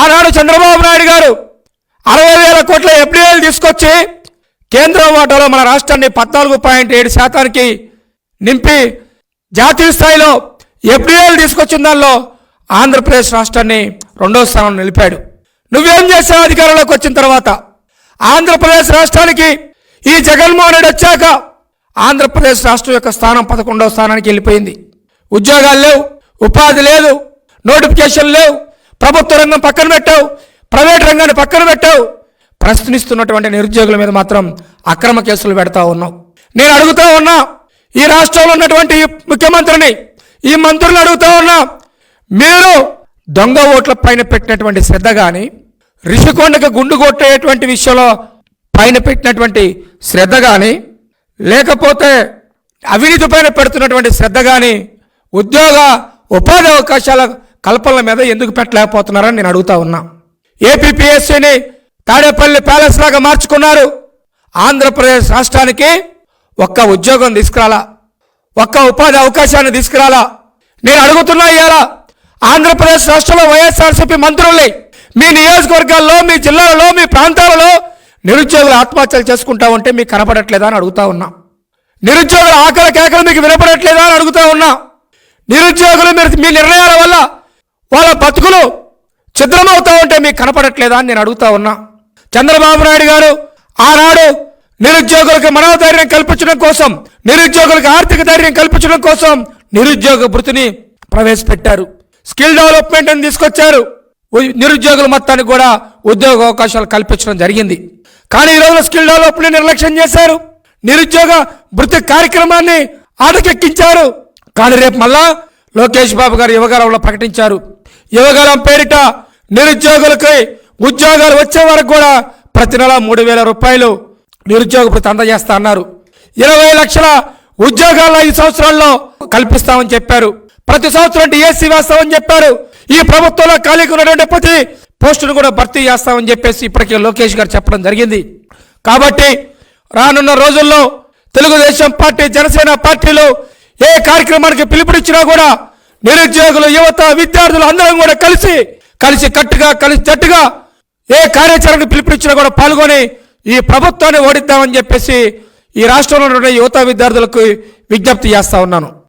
ఆనాడు చంద్రబాబు నాయుడు గారు అరవై వేల కోట్ల ఎఫ్డీఐలు తీసుకొచ్చి కేంద్రం వాటాలో మన రాష్ట్రాన్ని పద్నాలుగు పాయింట్ ఏడు శాతానికి నింపి జాతీయ స్థాయిలో ఎఫ్డీఐలు తీసుకొచ్చిన దానిలో ఆంధ్రప్రదేశ్ రాష్ట్రాన్ని రెండో స్థానం నిలిపాడు. నువ్వేం చేసావు అధికారంలోకి వచ్చిన తర్వాత? ఆంధ్రప్రదేశ్ రాష్ట్రానికి ఈ జగన్మోహన్ రెడ్డి వచ్చాక ఆంధ్రప్రదేశ్ రాష్ట్రం యొక్క స్థానం పదకొండవ స్థానానికి వెళ్ళిపోయింది. ఉద్యోగాలు లేవు ఉపాధి లేదు నోటిఫికేషన్ లేవు ప్రభుత్వ రంగం పక్కన పెట్టావు ప్రైవేట్ రంగాన్ని పక్కన పెట్టావు. ప్రశ్నిస్తున్నటువంటి నిరుద్యోగుల మీద మాత్రం అక్రమ కేసులు పెడతా ఉన్నావు. నేను అడుగుతా ఉన్నా ఈ రాష్ట్రంలో ఉన్నటువంటి ముఖ్యమంత్రిని ఈ మంత్రులను అడుగుతా ఉన్నా మీరు దొంగ ఓట్ల పైన పెట్టినటువంటి శ్రద్ధ కానీ రిషికొండకు గుండు కొట్టేటువంటి విషయంలో పైన పెట్టినటువంటి శ్రద్ధ కానీ లేకపోతే అవినీతి పైన పెడుతున్నటువంటి శ్రద్ధ కానీ ఉద్యోగ ఉపాధి అవకాశాల కల్పనల మీద ఎందుకు పెట్టలేకపోతున్నారని నేను అడుగుతా ఉన్నా. ఏపీపీఎస్సీని తాడేపల్లి ప్యాలెస్ లాగా మార్చుకున్నారు. ఆంధ్రప్రదేశ్ రాష్ట్రానికి ఒక్క ఉద్యోగం తీసుకురాలా ఒక్క ఉపాధి అవకాశాన్ని తీసుకురాలా. నేను అడుగుతున్నా ఇవాళ ఆంధ్రప్రదేశ్ రాష్ట్రంలో వైఎస్ఆర్సీపీ మంత్రులే మీ నియోజకవర్గాల్లో మీ జిల్లాలలో మీ ప్రాంతాలలో నిరుద్యోగులు ఆత్మహత్యలు చేసుకుంటా ఉంటే మీకు కనపడట్లేదా అని అడుగుతా ఉన్నా. నిరుద్యోగుల ఆకలి కేకలు మీకు వినపడట్లేదా అని అడుగుతా ఉన్నా. నిరుద్యోగులు మీరు మీ నిర్ణయాల వల్ల వాళ్ళ బతుకులు ఛిద్రమవుతా ఉంటే మీకు కనపడట్లేదా అని నేను అడుగుతా ఉన్నా. చంద్రబాబు నాయుడు గారు ఆనాడు నిరుద్యోగులకు మనోధైర్యం కల్పించడం కోసం నిరుద్యోగులకు ఆర్థిక ధైర్యం కల్పించడం కోసం నిరుద్యోగ భృతిని ప్రవేశపెట్టారు. స్కిల్ డెవలప్మెంట్ అని తీసుకొచ్చారు నిరుద్యోగుల మొత్తానికి కూడా ఉద్యోగ అవకాశాలు కల్పించడం జరిగింది. కానీ ఈ రోజు స్కిల్ డెవలప్మెంట్ నిర్లక్ష్యం చేశారు. నిరుద్యోగ భృతి కార్యక్రమాన్ని ఆటకెక్కించారు. కానీ రేపు మళ్ళా లోకేష్ బాబు గారు యువగలంలో ప్రకటించారు. యువగలం పేరిట నిరుద్యోగులకి ఉద్యోగాలు వచ్చే వరకు కూడా ప్రతి నెల మూడు వేల రూపాయలు నిరుద్యోగ ప్రతి అందజేస్తా అన్నారు. ఇరవై లక్షల ఉద్యోగాలు ఐదు సంవత్సరాల్లో కల్పిస్తామని చెప్పారు. ప్రతి సంవత్సరం డిఎస్సి వేస్తామని చెప్పారు. ఈ ప్రభుత్వంలో ఖాళీగా ఉన్నటువంటి ప్రతి పోస్టును కూడా భర్తీ చేస్తామని చెప్పేసి ఇప్పటికే లోకేష్ గారు చెప్పడం జరిగింది. కాబట్టి రానున్న రోజుల్లో తెలుగుదేశం పార్టీ జనసేన పార్టీలు ఏ కార్యక్రమానికి పిలుపునిచ్చినా కూడా నిరుద్యోగులు యువత విద్యార్థులు అందరం కూడా కలిసి కలిసి కట్టుగా కలిసి జట్టుగా ఏ కార్యాచరణకు పిలుపునిచ్చినా కూడా పాల్గొని ఈ ప్రభుత్వాన్ని ఓడిద్దామని చెప్పేసి ఈ రాష్ట్రంలో ఉన్న యువత విద్యార్థులకు విజ్ఞప్తి చేస్తా ఉన్నాను.